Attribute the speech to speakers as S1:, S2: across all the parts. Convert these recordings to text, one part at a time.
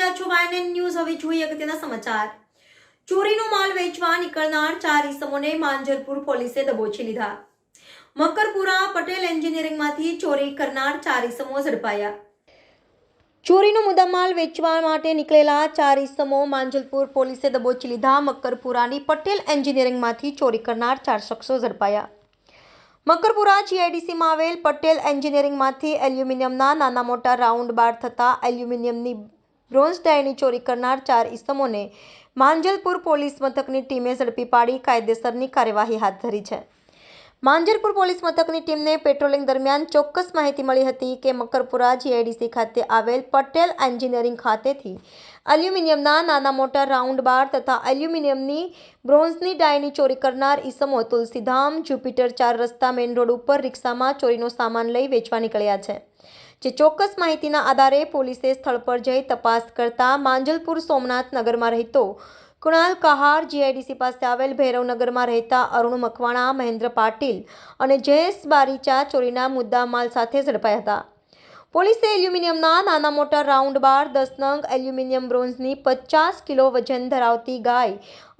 S1: રહ્યા છો YNN news હવે જોઈએ અગત્યના સમાચાર. ચોરીનો માલ વેચવા નીકળનાર ચાર ઈસમોને માંજરપુર પોલીસે દબોચી લીધા. મકરપુરા પટેલ એન્જિનિયરિંગમાંથી ચોરી કરનાર ચાર ઈસમો ઝડપાયા. ચોરીનો મુદ્દામાલ વેચવા માટે નીકળેલા ચાર ઈસમો માંજલપુર પોલીસે દબોચી લીધા. મકરપુરાની પટેલ એન્જિનિયરિંગમાંથી ચોરી કરનાર ચાર શખ્સો ઝડપાયા. મકરપુરા જીઆઈડીસીમાં આવેલ પટેલ એન્જિનિયરિંગમાંથી એલ્યુમિનિયમના નાના મોટા રાઉન્ડ બાર થતા એલ્યુમિનિયમની બ્રોન્ઝ ડાયની ચોરી કરનાર ચાર ઈસમોને માંજલપુર પોલીસ મથકની ટીમે ઝડપી પાડી કાયદેસરની કાર્યવાહી હાથ ધરી છે. માંજરપુર પોલીસ મથકની ટીમને પેટ્રોલિંગ દરમિયાન ચોક્કસ માહિતી મળી હતી કે મકરપુરા જીઆઈડીસી ખાતે આવેલ પટેલ એન્જિનિયરિંગ ખાતેથી એલ્યુમિનિયમના નાના મોટા રાઉન્ડ બાર તથા એલ્યુમિનિયમની બ્રોન્ઝની ડાયની ચોરી કરનાર ઈસમો તુલસીધામ જ્યુપિટર ચાર રસ્તા મેઇન રોડ ઉપર રિક્ષામાં ચોરીનો સામાન લઈ વેચવા નીકળ્યા છે. જે ચોક્કસ માહિતીના આધારે પોલીસે સ્થળ પર જઈ તપાસ કરતા માંજલપુર સોમનાથ નગરમાં રહેતો કુણાલ કહાર જીઆઈડીસી પાસે આવેલ ભૈરવનગરમાં રહેતા અરુણ મકવાણા, મહેન્દ્ર પાટીલ અને જયેશ બારીચા ચોરીના મુદ્દા માલ સાથે ઝડપાયા હતા. પોલીસે એલ્યુમિનિયમના નાના મોટા રાઉન્ડ બાર, દસ નંગ, એલ્યુમિનિયમ બ્રોન્ઝની પચાસ કિલો વજન ધરાવતી ગાય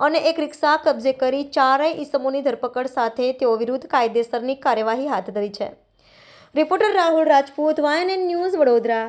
S1: અને એક રિક્ષા કબજે કરી ચારેય ઇસમોની ધરપકડ સાથે તેઓ વિરુદ્ધ કાયદેસરની કાર્યવાહી હાથ ધરી છે. રિપોર્ટર રાહુલ રાજપૂત વાયન એન news Vadodara.